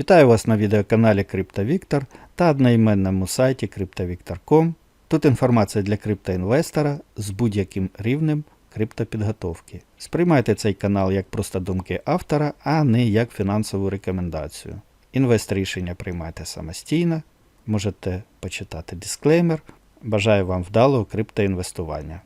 Вітаю вас на відеоканалі CryptoVictor та одноіменному сайті CryptoVictor.com. Тут інформація для криптоінвестора з будь-яким рівнем криптопідготовки. Сприймайте цей канал як просто думки автора, а не як фінансову рекомендацію. Інвест рішення приймайте самостійно, можете почитати дисклеймер. Бажаю вам вдалого криптоінвестування.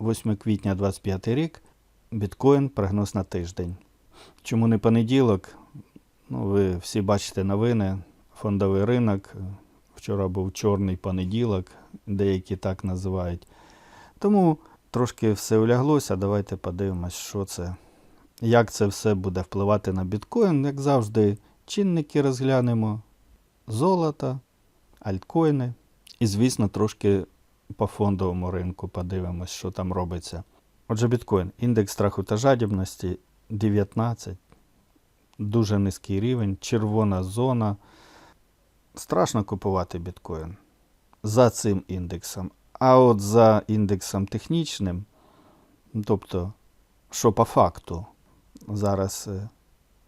8 квітня 2025 рік. Біткоін прогноз на тиждень. Чому не понеділок? Ну, ви всі бачите новини, фондовий ринок. Вчора був чорний понеділок, деякі так називають. Тому трошки все уляглося. Давайте подивимось, що це, як це все буде впливати на біткоін. Як завжди, чинники розглянемо, золото, альткоїни. І, звісно, трошки по фондовому ринку подивимось, що там робиться. Отже, біткоін, індекс страху та жадібності 19 дуже низький рівень, червона зона. Страшно купувати біткоін за цим індексом. А от за індексом технічним, тобто, що по факту зараз е,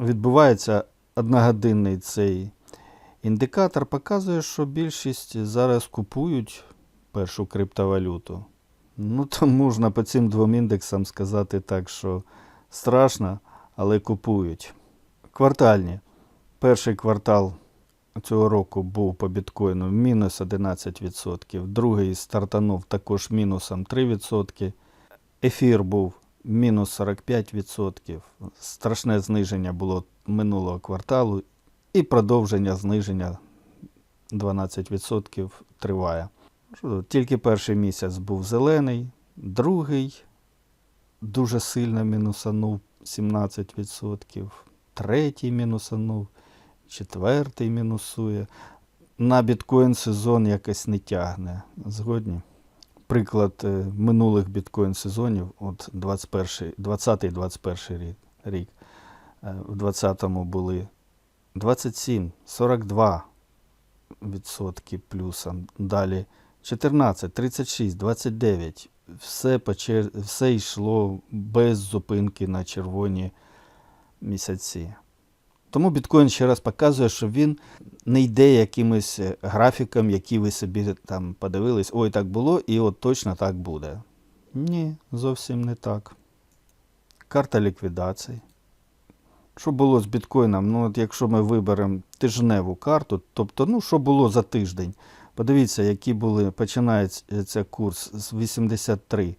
відбувається одногодинний цей індикатор, показує, що більшість зараз купують першу криптовалюту. Ну, то можна по цим двом індексам сказати так, що страшно, але купують. Квартальні. Перший квартал цього року був по біткоїну мінус 11%, другий стартанув також мінусом 3%. Ефір був мінус 45%. Страшне зниження було минулого кварталу, і продовження зниження 12% триває. Тільки перший місяць був зелений, другий дуже сильно мінусанув 17%, третій мінусанув, четвертий мінусує. На біткоін сезон якось не тягне. Згодні. Приклад е, минулих біткоін сезонів, от 20-21 рік. Е, В 20-му були 27, 42 відсотки плюсом. Далі 14, 36, 29. Все, все йшло без зупинки на червоні місяці. Тому біткоін ще раз показує, що він не йде якимось е, графіком, які ви собі там подивились, ой, так було, і от точно так буде. Ні, зовсім не так. Карта ліквідацій. Що було з біткоїном? Ну, от якщо ми виберемо тижневу карту, тобто, ну, що було за тиждень? Подивіться, які були, починається курс з 83.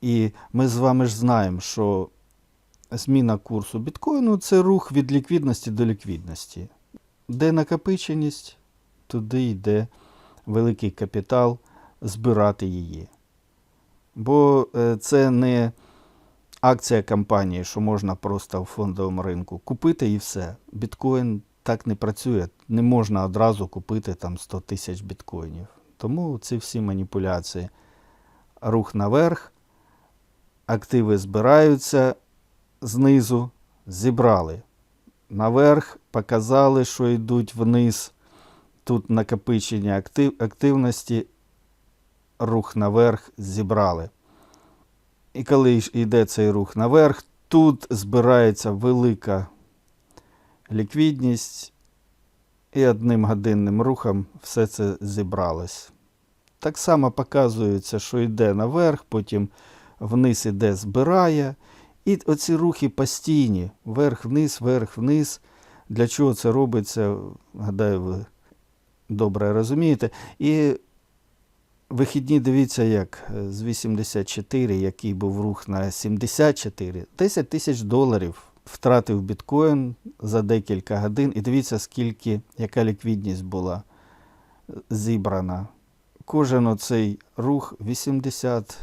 І ми з вами ж знаємо, що зміна курсу біткоїну це рух від ліквідності до ліквідності. Де накопиченість, туди йде великий капітал збирати її. Бо е, це не акція компанії, що можна просто в фондовому ринку купити і все. Біткоін так не працює. Не можна одразу купити там 100 тисяч біткоїнів. Тому ці всі маніпуляції. Рух наверх, активи збираються знизу, зібрали. Наверх показали, що йдуть вниз. Тут накопичення актив, активності, рух наверх зібрали. І коли йде цей рух наверх, тут збирається велика ліквідність, і одним годинним рухом все це зібралось. Так само показується, що йде наверх, потім вниз іде, збирає. І оці рухи постійні, вверх-вниз, вверх-вниз. Для чого це робиться, гадаю, ви добре розумієте. І вихідні, дивіться, як е, з 84, який був рух на 74, 10 тисяч доларів втратив біткоін за декілька годин. І дивіться, скільки, яка ліквідність була зібрана. Кожен оцей рух 80,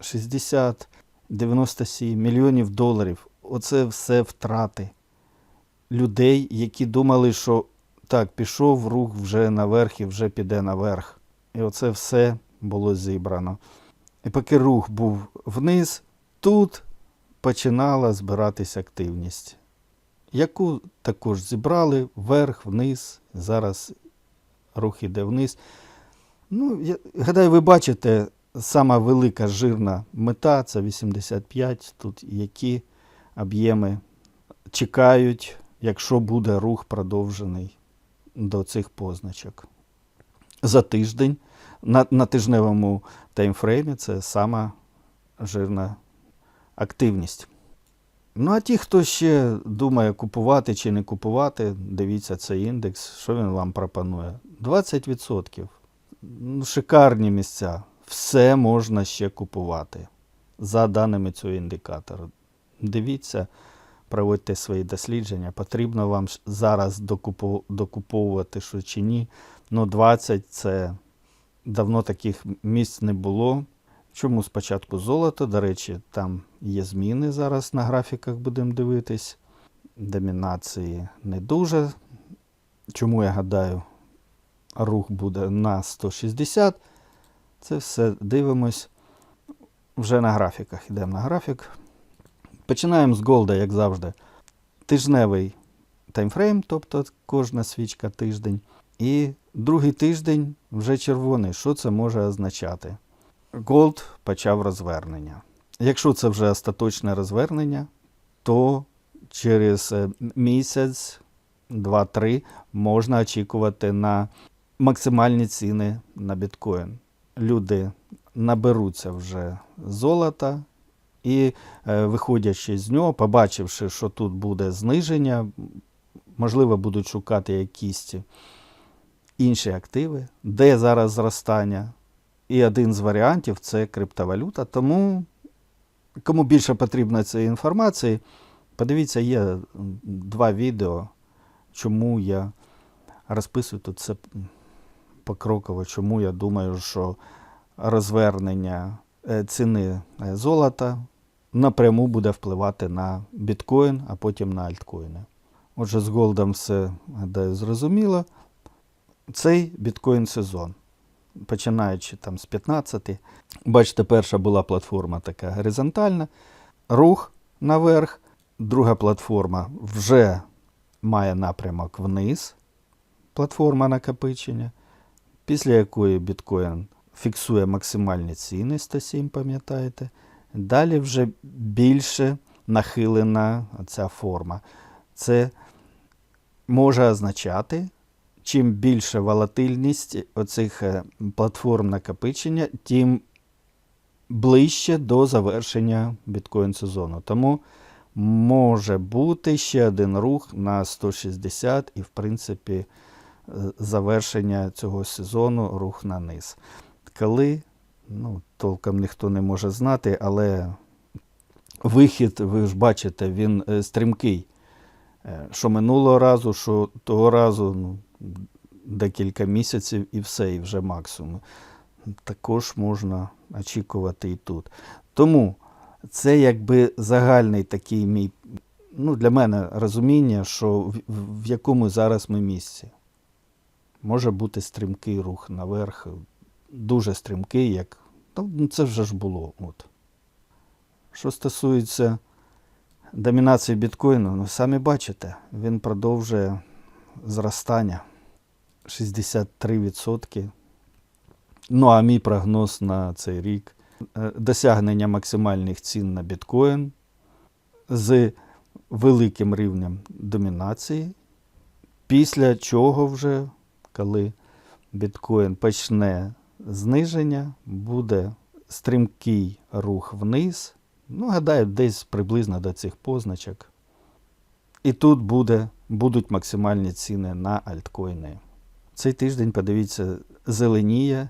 60, 97 мільйонів доларів. Оце все втрати людей, які думали, що так, пішов рух вже наверх і вже піде наверх. І оце все було зібрано. І поки рух був вниз, тут починала збиратись активність, яку також зібрали вверх, вниз. Зараз рух іде вниз. Ну, я гадаю, ви бачите, сама велика жирна мета це 85. Тут які об'єми чекають, якщо буде рух продовжений до цих позначок. За тиждень на, на тижневому таймфреймі це сама жирна активність. Ну, а ті, хто ще думає купувати чи не купувати, дивіться цей індекс, що він вам пропонує? 20%. Ну, шикарні місця. Все можна ще купувати за даними цього індикатора. Дивіться, проводьте свої дослідження. Потрібно вам зараз докуповувати що чи ні. Ну, 20 це давно таких місць не було. Чому спочатку золото? До речі, там є зміни зараз на графіках, будемо дивитись. Домінації не дуже. Чому я гадаю, рух буде на 160. Це все дивимось вже на графіках. Йдемо на графік. Починаємо з голда, як завжди. Тижневий таймфрейм, тобто кожна свічка тиждень. І другий тиждень вже червоний. Що це може означати? Голд почав розвернення. Якщо це вже остаточне розвернення, то через е, місяць, два-три можна очікувати на максимальні ціни на біткоін. Люди наберуться вже золота і, е, виходячи з нього, побачивши, що тут буде зниження, можливо, будуть шукати якісь інші активи, де зараз зростання. І один з варіантів це криптовалюта. Тому, кому більше потрібно цієї інформації, подивіться, є два відео, чому я розписую тут це покроково, чому я думаю, що розвернення е, ціни е, золота напряму буде впливати на біткоін, а потім на альткоїни. Отже, з голдом все гадаю, зрозуміло. Цей біткоін сезон починаючи там з 15. Бачите, перша була платформа така горизонтальна, рух наверх, друга платформа вже має напрямок вниз, платформа накопичення, після якої біткоін фіксує максимальні ціни 107, пам'ятаєте. Далі вже більше нахилена ця форма. Це може означати, чим більше волатильність оцих е, платформ накопичення, тим ближче до завершення біткоін сезону. Тому може бути ще один рух на 160 і, в принципі, завершення цього сезону рух на низ. Коли, ну, толком ніхто не може знати, але вихід, ви ж бачите, він е, стрімкий. Е, Що минулого разу, що того разу, ну, декілька місяців і все, і вже максимум. Також можна очікувати і тут. Тому це якби загальний такий мій, ну, для мене розуміння, що в, в якому зараз ми місці. Може бути стрімкий рух наверх, дуже стрімкий, як. Ну, це вже ж було. От. Що стосується домінації біткоїну, ну самі бачите, він продовжує зростання 63%. Ну, а мій прогноз на цей рік е, досягнення максимальних цін на біткоін з великим рівнем домінації, після чого вже, коли біткоін почне зниження, буде стрімкий рух вниз. Ну, гадаю, десь приблизно до цих позначок. І тут буде, будуть максимальні ціни на альткоїни. Цей тиждень, подивіться, зеленіє.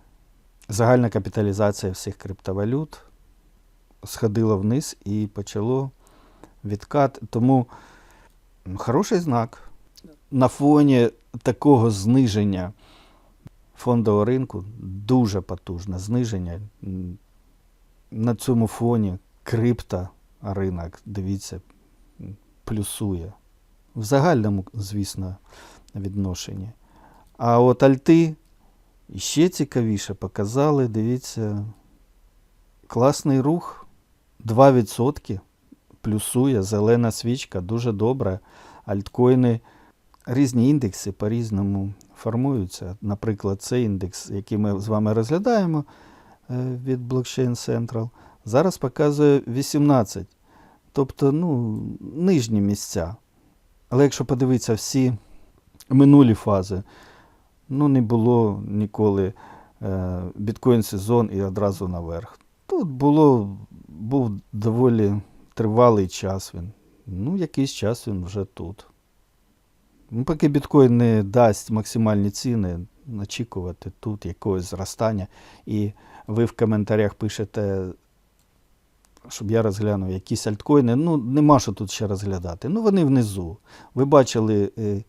Загальна капіталізація всіх криптовалют сходила вниз і почало відкат. Тому хороший знак. На фоні такого зниження фондового ринку дуже потужне зниження. На цьому фоні крипторинок, дивіться, плюсує. В загальному, звісно, відношенні. А от альти ще цікавіше показали, дивіться, класний рух, 2% плюсує, зелена свічка, дуже добре. Альткоїни, різні індекси по-різному формуються. Наприклад, цей індекс, який ми з вами розглядаємо е, від Blockchain Central, зараз показує 18. Тобто, ну, нижні місця. Але якщо подивитися всі минулі фази, ну не було ніколи е, біткоін сезон і одразу наверх. Тут було, був доволі тривалий час він. Ну, якийсь час він вже тут. Ну, поки біткоін не дасть максимальні ціни, очікувати тут якогось зростання. І ви в коментарях пишете, щоб я розглянув якісь альткоїни. Ну, нема що тут ще розглядати. Ну, вони внизу. Ви бачили е,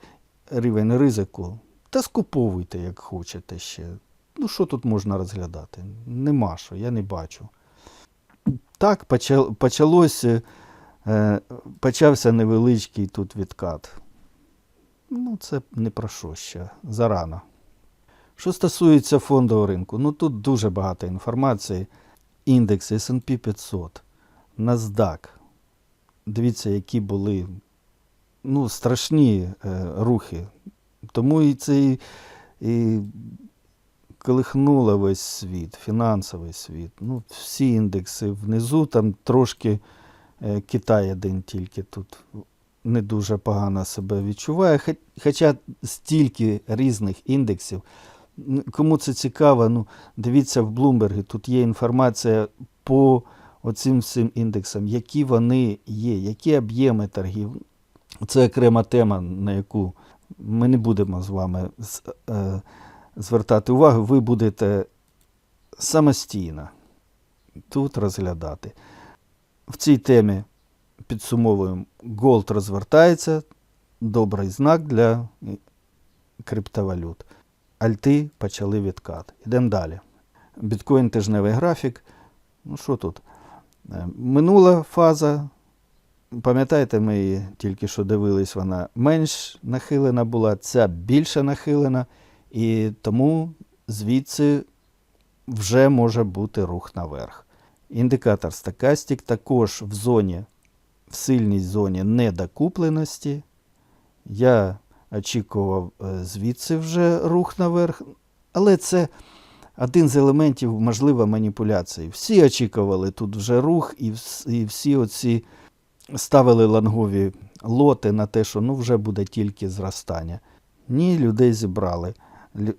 рівень ризику. Та скуповуйте, як хочете ще. Ну, що тут можна розглядати? Нема що, я не бачу. Так, почал, почалося, е, почався невеличкий тут відкат. Ну, це не про що ще, зарано. Що стосується фондового ринку, ну тут дуже багато інформації. Індекс SP 500, NASDAQ. Дивіться, які були ну, страшні е, рухи. Тому і це і колихнуло весь світ, фінансовий світ. Ну, всі індекси внизу, там трошки е, Китай один тільки тут не дуже погано себе відчуває. Хоча стільки різних індексів. Кому це цікаво, ну, дивіться в Bloomberg, тут є інформація по оцим всім індексам, які вони є, які об'єми торгів. Це окрема тема, на яку ми не будемо з вами е, звертати увагу. Ви будете самостійно тут розглядати. В цій темі підсумовуємо, голд розвертається, добрий знак для криптовалют. Альти почали відкат. Йдемо далі. Біткоін тижневий графік. Ну що тут? Е, Минула фаза. Пам'ятаєте, ми її тільки що дивились, вона менш нахилена була, ця більше нахилена, і тому звідси вже може бути рух наверх. Індикатор стакастик також в зоні, в сильній зоні недокупленості. Я очікував е, звідси вже рух наверх, але це один з елементів, можливо, маніпуляції. Всі очікували тут вже рух, і, всі оці ставили лонгові лоти на те, що ну вже буде тільки зростання. Ні, людей зібрали.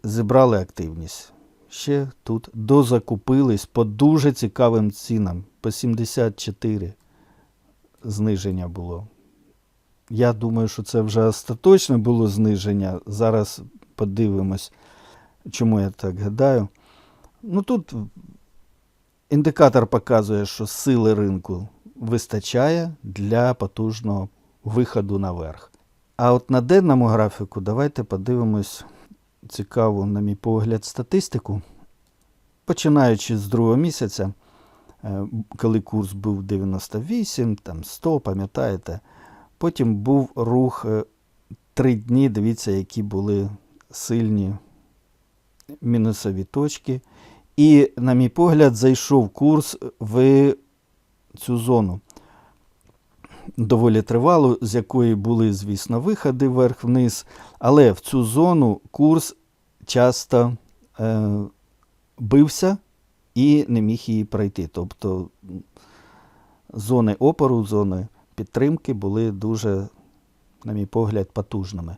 Зібрали активність. Ще тут дозакупились по дуже цікавим цінам. По 74 зниження було. Я думаю, що це вже остаточне було зниження. Зараз подивимось, чому я так гадаю. Ну тут індикатор показує, що сили ринку вистачає для потужного виходу наверх. А от на денному графіку давайте подивимось цікаву, на мій погляд, статистику. Починаючи з другого місяця, коли курс був 98, там 100, пам'ятаєте, потім був рух е, три дні, дивіться, які були сильні мінусові точки. І, на мій погляд, зайшов курс в цю зону доволі тривалу, з якої були, звісно, виходи вверх-вниз. Але в цю зону курс часто е, бився і не міг її пройти. Тобто зони опору, зони підтримки були дуже, на мій погляд, потужними.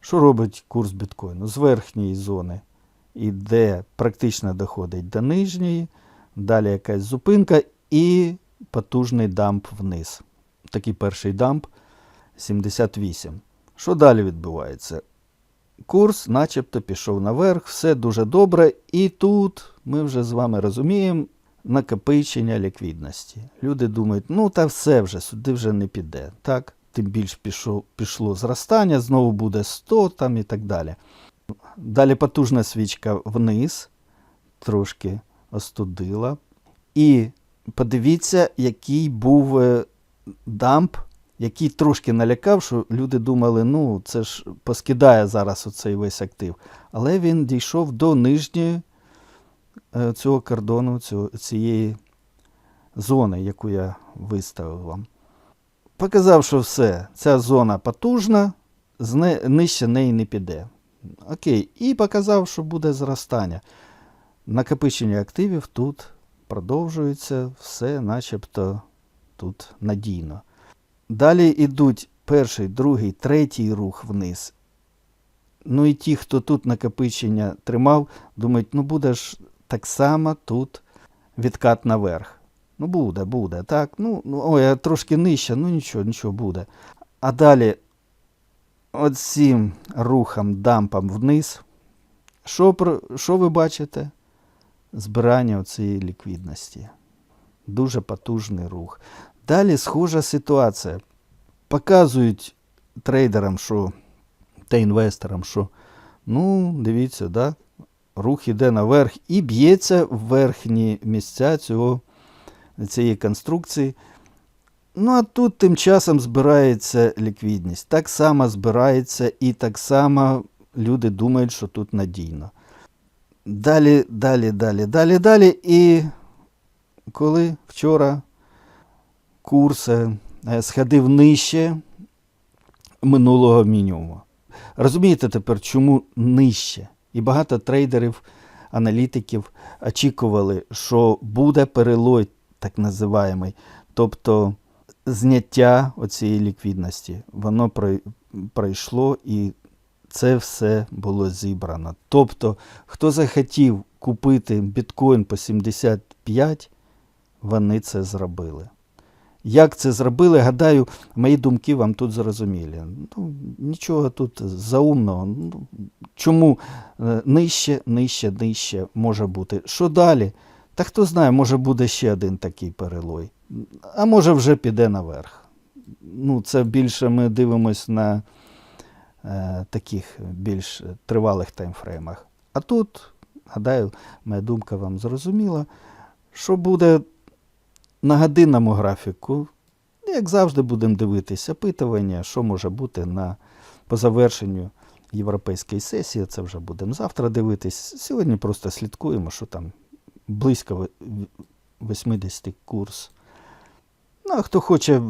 Що робить курс біткоїну? З верхньої зони іде, практично доходить до нижньої, далі якась зупинка і потужний дамп вниз. Такий перший дамп 78. Що далі відбувається? Курс начебто пішов наверх, все дуже добре, і тут ми вже з вами розуміємо накопичення ліквідності. Люди думають, ну та все вже, сюди вже не піде. Так? Тим більш пішло, пішло зростання, знову буде 100 там і так далі. Далі потужна свічка вниз, трошки остудила. І подивіться, який був е, дамп, який трошки налякав, що люди думали, ну, це ж поскидає зараз оцей весь актив. Але він дійшов до нижньої е, цього кордону, цього, цієї зони, яку я виставив вам. Показав, що все, ця зона потужна, нижче неї не піде. Окей, і показав, що буде зростання. Накопичення активів тут продовжується, все начебто тут надійно. Далі йдуть перший, другий, третій рух вниз. Ну і ті, хто тут накопичення тримав, думають, ну буде ж так само тут відкат наверх. Ну буде, буде. Так, ну, ну ой, а трошки нижче, ну нічого, нічого буде. А далі оцим рухом, дампом вниз. Що, що ви бачите? Збирання цієї ліквідності. Дуже потужний рух. Далі схожа ситуація. Показують трейдерам, що та інвесторам, що ну, дивіться, да, рух іде наверх і б'ється в верхні місця цього, цієї конструкції. Ну, а тут тим часом збирається ліквідність. Так само збирається і так само люди думають, що тут надійно. Далі, далі, далі, далі, далі. І коли вчора курс е, е, сходив нижче минулого мінімуму. Розумієте тепер, чому нижче? І багато трейдерів, аналітиків очікували, що буде перелой, так називаємий, тобто зняття оцієї ліквідності. Воно пройшло і це все було зібрано. Тобто, хто захотів купити біткоін по 75, вони це зробили. Як це зробили, гадаю, мої думки вам тут зрозумілі. Ну, нічого тут заумного. Ну, чому е, нижче, нижче, нижче може бути? Що далі? Та хто знає, може буде ще один такий перелой. А може вже піде наверх. Ну, це більше ми дивимось на е, таких більш тривалих таймфреймах. А тут, гадаю, моя думка вам зрозуміла, що буде на годинному графіку, як завжди, будемо дивитися опитування, що може бути на, по завершенню європейської сесії. Це вже будемо завтра дивитись. Сьогодні просто слідкуємо, що там близько 80 курс. Ну, а хто хоче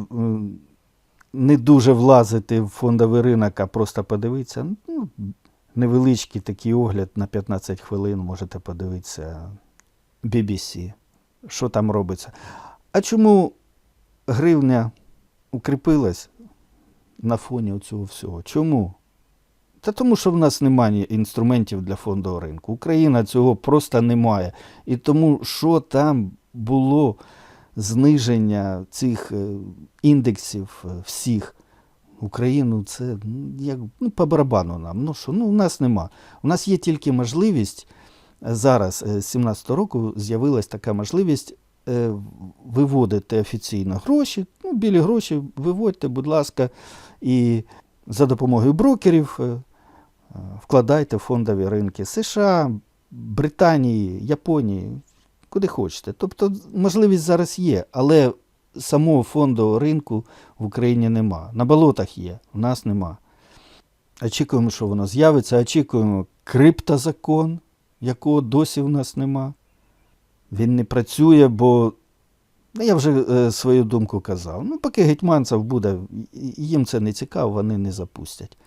не дуже влазити в фондовий ринок, а просто подивитися, ну, невеличкий такий огляд на 15 хвилин можете подивитися BBC, що там робиться. А чому гривня укріпилась на фоні цього всього? Чому? Та тому, що в нас немає інструментів для фондового ринку. Україна цього просто не має. І тому, що там було зниження цих е, індексів е, всіх, Україну це ну, як ну, по барабану нам. Ну що, ну у нас нема. У нас є тільки можливість е, зараз, з 17 року, з'явилась така можливість е, виводити офіційно гроші. Ну, білі гроші виводьте, будь ласка, і за допомогою брокерів е, вкладайте в фондові ринки США, Британії, Японії, куди хочете. Тобто можливість зараз є, але самого фондового ринку в Україні нема. На болотах є, у нас нема. Очікуємо, що воно з'явиться, очікуємо криптозакон, якого досі в нас нема. Він не працює, бо ну, я вже е, свою думку казав. Ну, поки гетьманцев буде, їм це не цікаво, вони не запустять.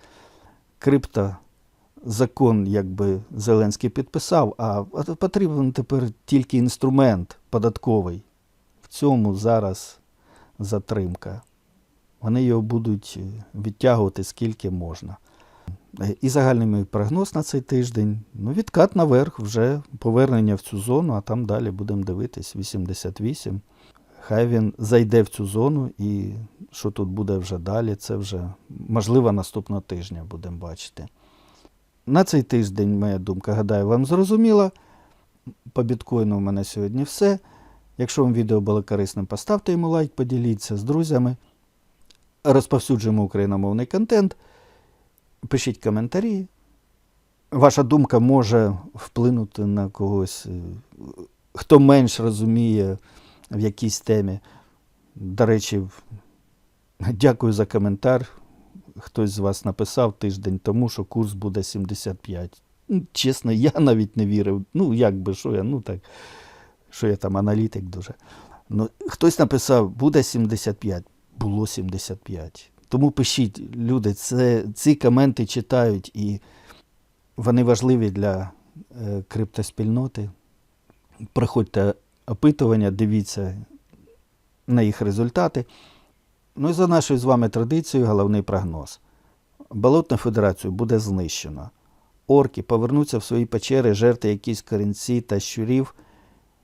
Криптозакон, якби Зеленський підписав, а а потрібен тепер тільки інструмент податковий. В цьому зараз затримка. Вони його будуть е, відтягувати скільки можна. І загальний мій прогноз на цей тиждень. Ну, відкат наверх, вже повернення в цю зону, а там далі будемо дивитись 88. Хай він зайде в цю зону, і що тут буде вже далі, це вже можливо наступного тижня будемо бачити. На цей тиждень моя думка, гадаю, вам зрозуміла. По біткоїну в мене сьогодні все. Якщо вам відео було корисним, поставте йому лайк, поділіться з друзями. Розповсюджуємо україномовний контент. Пишіть коментарі. Ваша думка може вплинути на когось, е, хто менш розуміє в якійсь темі. До речі, дякую за коментар. Хтось з вас написав тиждень тому, що курс буде 75. Ну, Чесно, я навіть не вірив. Ну, як би, що я, ну так, що я там аналітик дуже. Ну, хтось написав, буде 75. Було 75. Тому пишіть, люди, це, ці коменти читають і вони важливі для е, криптоспільноти. Приходьте опитування, дивіться на їх результати. Ну і за нашою з вами традицією головний прогноз. Болотну федерацію буде знищено. Орки повернуться в свої печери, жерти якісь корінці та щурів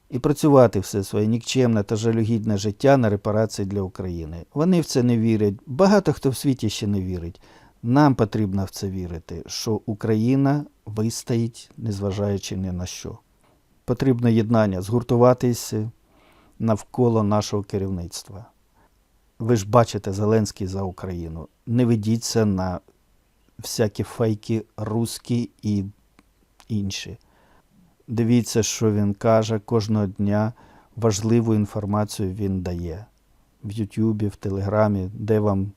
і працювати все своє нікчемне та жалюгідне життя на репарації для України. Вони в це не вірять. Багато хто в світі ще не вірить. Нам потрібно в це вірити, що Україна вистоїть, незважаючи ні на що. Потрібно єднання, згуртуватися навколо нашого керівництва. Ви ж бачите Зеленський за Україну. Не ведіться на всякі фейки русські і інші. Дивіться, що він каже кожного дня. Важливу інформацію він дає в Ютубі, в Телеграмі, де вам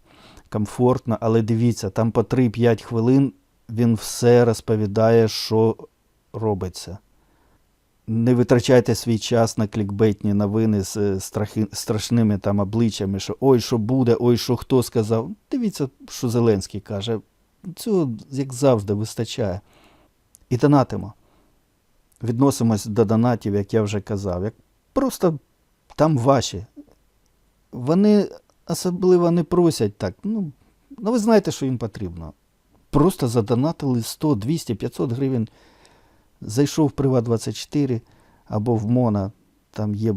комфортно, але дивіться, там по 3-5 хвилин він все розповідає, що робиться. Не витрачайте свій час на клікбейтні новини з е, страхи, страшними там обличчями, що ой, що буде, ой, що хто сказав. Дивіться, що Зеленський каже. Цього, як завжди, вистачає. І донатимо. Відносимось до донатів, як я вже казав. Як просто там ваші. Вони особливо не просять так. Ну, ну ви знаєте, що їм потрібно. Просто задонатили 100, 200, 500 гривень. Зайшов в Приват24 або в Мона, там є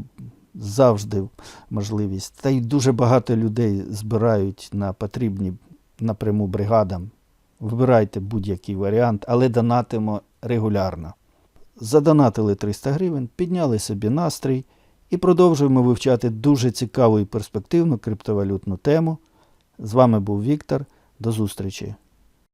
завжди можливість. Та й дуже багато людей збирають на потрібні напряму бригадам. Вибирайте будь-який варіант, але донатимо регулярно. Задонатили 300 гривень, підняли собі настрій і продовжуємо вивчати дуже цікаву і перспективну криптовалютну тему. З вами був Віктор. До зустрічі!